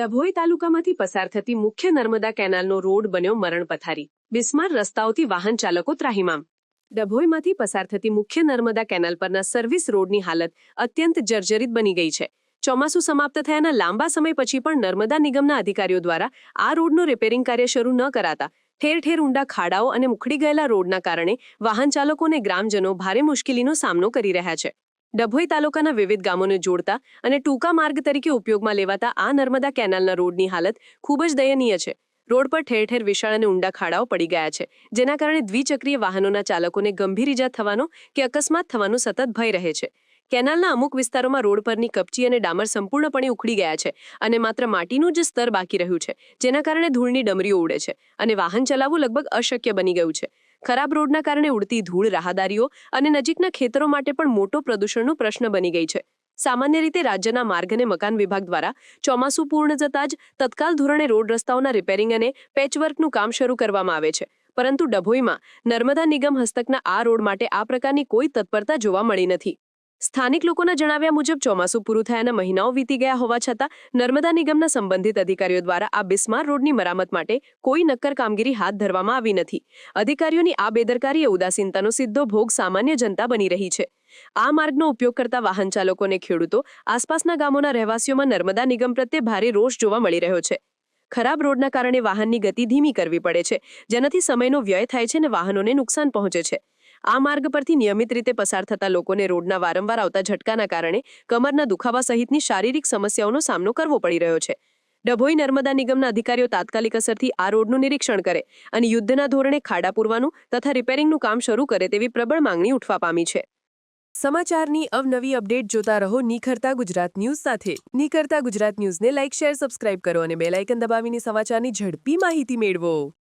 ડભોઈ તાલુકામાંથી પસાર થતી મુખ્ય નર્મદા કેનાલનો રોડ બન્યો મરણ પથારી. બિસ્માર રસ્તાઓથી વાહન ચાલકો ત્રાહિમામ. ડભોઈમાંથી પસાર થતી મુખ્ય નર્મદા કેનાલ પરના સર્વિસ રોડની હાલત અત્યંત જર્જરિત બની ગઈ છે. ચોમાસું સમાપ્ત થયાના લાંબા સમય પછી પણ નર્મદા નિગમના અધિકારીઓ દ્વારા આ રોડનું રિપેરિંગ કાર્ય શરૂ ન કરાતા ઠેર ઠેર ઊંડા ખાડાઓ અને મુખડી ગયેલા રોડના કારણે વાહન ચાલકો અને ગ્રામજનો ભારે મુશ્કેલીનો સામનો કરી રહ્યા છે. ડભોઈ તાલુકાના વિવિધ ગામોને જોડતા અને ટૂંકા માર્ગ તરીકે ઉપયોગમાં લેવાતા આ નર્મદા કેનાલના રોડની હાલત ખૂબ જ દયનીય છે. રોડ પર ઠેર ઠેર વિશાળ અને ઊંડા ખાડાઓ પડી ગયા છે, જેના કારણે દ્વિચક્રીય વાહનોના ચાલકોને ગંભીર ઇજા થવાનો કે અકસ્માત થવાનો સતત ભય રહે છે. કેનાલના અમુક વિસ્તારોમાં રોડ પરની કપચી અને ડામર સંપૂર્ણપણે ઉખડી ગયા છે અને માત્ર માટીનું જ સ્તર બાકી રહ્યું છે, જેના કારણે ધૂળની ડમરીઓ ઉડે છે અને વાહન ચલાવવું લગભગ અશક્ય બની ગયું છે. ખરાબ રોડના કારણે ઉડતી ધૂળ, રાહદારીઓ અને નજીકના ખેતરો માટે પણ મોટો પ્રદૂષણનો પ્રશ્ન બની ગઈ છે. સામાન્ય રીતે રાજ્યના માર્ગ અને મકાન વિભાગ દ્વારા ચોમાસું પૂર્ણ જતાં જ તત્કાલ ધોરણે રોડ રસ્તાઓના રિપેરિંગ અને પેચવર્કનું કામ શરૂ કરવામાં આવે છે. પરંતુ ડભોઈમાં નર્મદા નિગમ હસ્તકના આ રોડ માટે આ પ્રકારની કોઈ તત્પરતા જોવા મળી નથી. સ્થાનિક લોકોના જણાવ્યા મુજબ, ચોમાસું પૂરું થયાના મહિનાઓ વીતી ગયા હોવા છતાં, નર્મદા નિગમના સંબંધિત અધિકારીઓ દ્વારા આ બિસ્માર રોડની મરામત માટે કોઈ નક્કર કામગીરી હાથ ધરવામાં આવી નથી. અધિકારીઓની આ બેદરકારી એ ઉદાસીનતાનો સીધો ભોગ સામાન્ય જનતા બની રહી છે. આ માર્ગનો ઉપયોગ કરતા વાહન ચાલકોને ખેડૂતો આસપાસના ગામોના રહેવાસીઓમાં નર્મદા નિગમ પ્રત્યે ભારે રોષ જોવા મળી રહ્યો છે. ખરાબ રોડના કારણે વાહનની ગતિ ધીમી કરવી પડે છે, જેનાથી સમયનો વ્યય થાય છે અને વાહનોને નુકસાન પહોંચે છે. આ માર્ગ પરથી નિયમિત રીતે પસાર થતા લોકોને રોડના વારંવાર આવતા ઝટકાના કારણે કમરના દુખાવા સહિતની શારીરિક સમસ્યાઓનો સામનો કરવો પડી રહ્યો છે. ડભોઈ નર્મદા નિગમના અધિકારીઓ તાત્કાલિક અસરથી આ રોડનું નિરીક્ષણ કરે અને યુદ્ધના ધોરણે ખાડા પૂરવાનું તથા રિપેરિંગનું કામ શરૂ કરે તેવી પ્રબળ માંગણી ઉઠવા પામી છે. સમાચારની અવનવી અપડેટ જોતા રહો નિખરતા ગુજરાત ન્યૂઝ સાથે. નિખરતા ગુજરાત ન્યૂઝને લાઇક, શેર, સબસ્ક્રાઇબ કરો અને બેલાઇકન દબાવીને સમાચારની ઝડપી માહિતી મેળવો.